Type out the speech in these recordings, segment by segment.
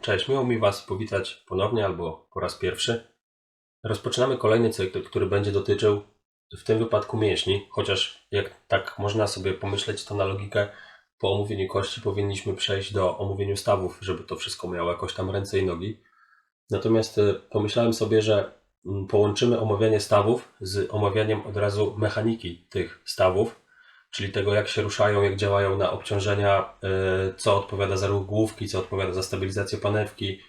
Cześć, miło mi Was powitać ponownie albo po raz pierwszy. Rozpoczynamy kolejny cykl, który będzie dotyczył w tym wypadku mięśni, chociaż jak tak można sobie pomyśleć, to na logikę po omówieniu kości powinniśmy przejść do omówienia stawów, żeby to wszystko miało jakoś tam ręce i nogi. Natomiast y, pomyślałem sobie, że mm, połączymy omawianie stawów z omawianiem od razu mechaniki tych stawów, czyli tego, jak się ruszają, jak działają na obciążenia, y, co odpowiada za ruch główki, co odpowiada za stabilizację panewki,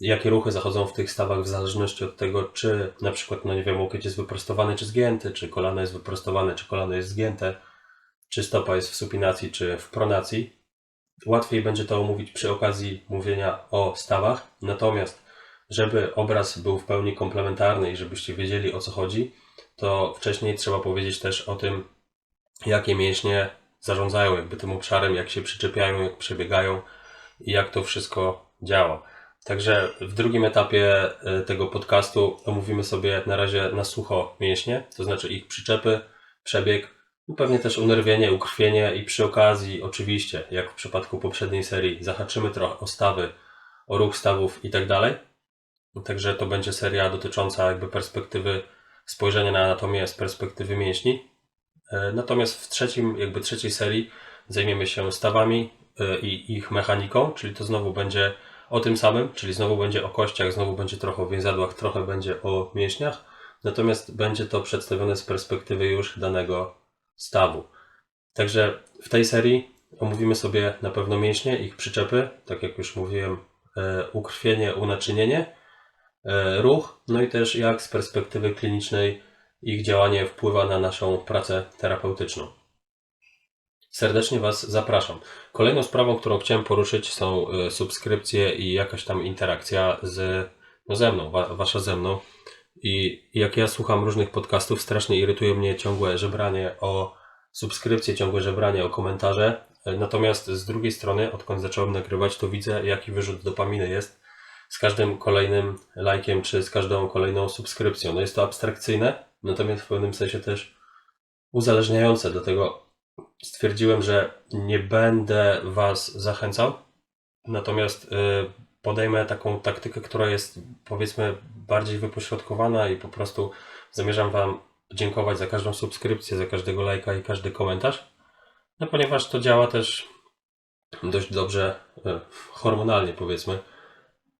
jakie ruchy zachodzą w tych stawach w zależności od tego, czy na przykład, no nie wiem, łokieć jest wyprostowany czy zgięty, czy kolano jest wyprostowane, czy kolano jest zgięte, czy stopa jest w supinacji, czy w pronacji. Łatwiej będzie to omówić przy okazji mówienia o stawach, natomiast żeby obraz był w pełni komplementarny i żebyście wiedzieli o co chodzi, to wcześniej trzeba powiedzieć też o tym, jakie mięśnie zarządzają jakby tym obszarem, jak się przyczepiają, jak przebiegają i jak to wszystko działa. Także w drugim etapie e, tego podcastu omówimy sobie na razie na sucho mięśnie, to znaczy ich przyczepy, przebieg, no pewnie też unerwienie, ukrwienie i przy okazji oczywiście, jak w przypadku poprzedniej serii, zahaczymy trochę o stawy, o ruch stawów i tak dalej. Także to będzie seria dotycząca jakby perspektywy spojrzenia na anatomię z perspektywy mięśni. E, Natomiast w trzecim, jakby trzeciej serii zajmiemy się stawami e, i ich mechaniką, czyli to znowu będzie o tym samym, czyli znowu będzie o kościach, znowu będzie trochę o więzadłach, trochę będzie o mięśniach, natomiast będzie to przedstawione z perspektywy już danego stawu. Także w tej serii omówimy sobie na pewno mięśnie, ich przyczepy, tak jak już mówiłem, e, ukrwienie, unaczynienie, ruch, no i też jak z perspektywy klinicznej ich działanie wpływa na naszą pracę terapeutyczną. Serdecznie Was zapraszam. Kolejną sprawą, którą chciałem poruszyć są y, subskrypcje i jakaś tam interakcja z, no ze mną, wa, Wasza ze mną. I jak ja słucham różnych podcastów, strasznie irytuje mnie ciągłe żebranie o subskrypcje, ciągłe żebranie o komentarze. Y, Natomiast z drugiej strony, odkąd zacząłem nagrywać, to widzę, jaki wyrzut dopaminy jest z każdym kolejnym lajkiem, czy z każdą kolejną subskrypcją. No jest to abstrakcyjne, natomiast w pewnym sensie też uzależniające. Dlatego stwierdziłem, że nie będę Was zachęcał, natomiast y, podejmę taką taktykę, która jest powiedzmy bardziej wypośrodkowana i po prostu zamierzam Wam dziękować za każdą subskrypcję, za każdego lajka i każdy komentarz. No ponieważ to działa też dość dobrze y, hormonalnie powiedzmy.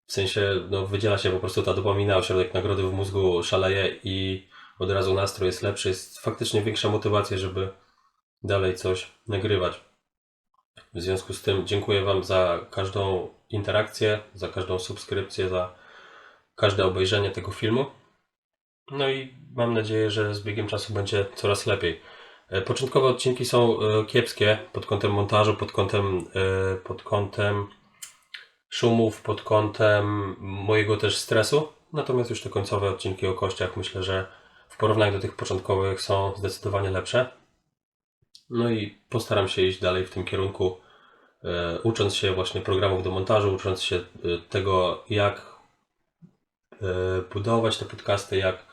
W sensie no, wydziela się po prostu ta dopamina, ośrodek nagrody w mózgu szaleje i od razu nastrój jest lepszy, jest faktycznie większa motywacja, żeby dalej coś nagrywać. W związku z tym dziękuję Wam za każdą interakcję, za każdą subskrypcję, za każde obejrzenie tego filmu. No i mam nadzieję, że z biegiem czasu będzie coraz lepiej. E, Początkowe odcinki są e, kiepskie pod kątem montażu, pod kątem, e, pod kątem szumów, pod kątem mojego też stresu. Natomiast już te końcowe odcinki o kościach myślę, że w porównaniu do tych początkowych są zdecydowanie lepsze. No i postaram się iść dalej w tym kierunku, e, ucząc się właśnie programów do montażu, ucząc się e, tego, jak e, budować te podcasty, jak,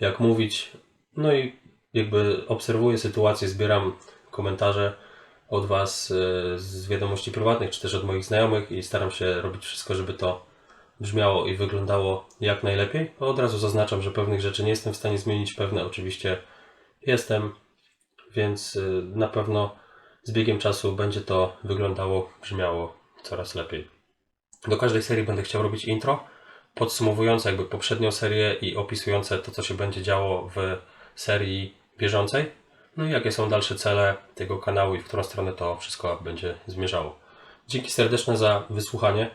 jak mówić. No i jakby obserwuję sytuację, zbieram komentarze od Was z wiadomości prywatnych, czy też od moich znajomych i staram się robić wszystko, żeby to brzmiało i wyglądało jak najlepiej. Od razu zaznaczam, że pewnych rzeczy nie jestem w stanie zmienić, pewne oczywiście jestem, więc y, na pewno z biegiem czasu będzie to wyglądało, brzmiało coraz lepiej. Do każdej serii będę chciał robić intro, podsumowujące jakby poprzednią serię i opisujące to, co się będzie działo w serii bieżącej. No i jakie są dalsze cele tego kanału i w którą stronę to wszystko będzie zmierzało. Dzięki serdeczne za wysłuchanie.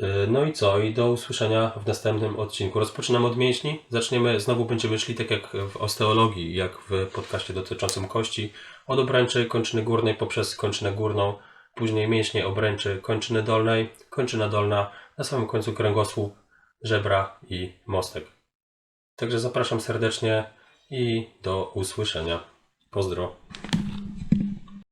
Yy, No i co? I do usłyszenia w następnym odcinku. Rozpoczynamy od mięśni. Zaczniemy, znowu będziemy szli tak jak w osteologii, jak w podcaście dotyczącym kości. Od obręczy kończyny górnej poprzez kończynę górną, później mięśnie obręczy kończyny dolnej, kończyna dolna, na samym końcu kręgosłup, żebra i mostek. Także zapraszam serdecznie i do usłyszenia. Pozdro.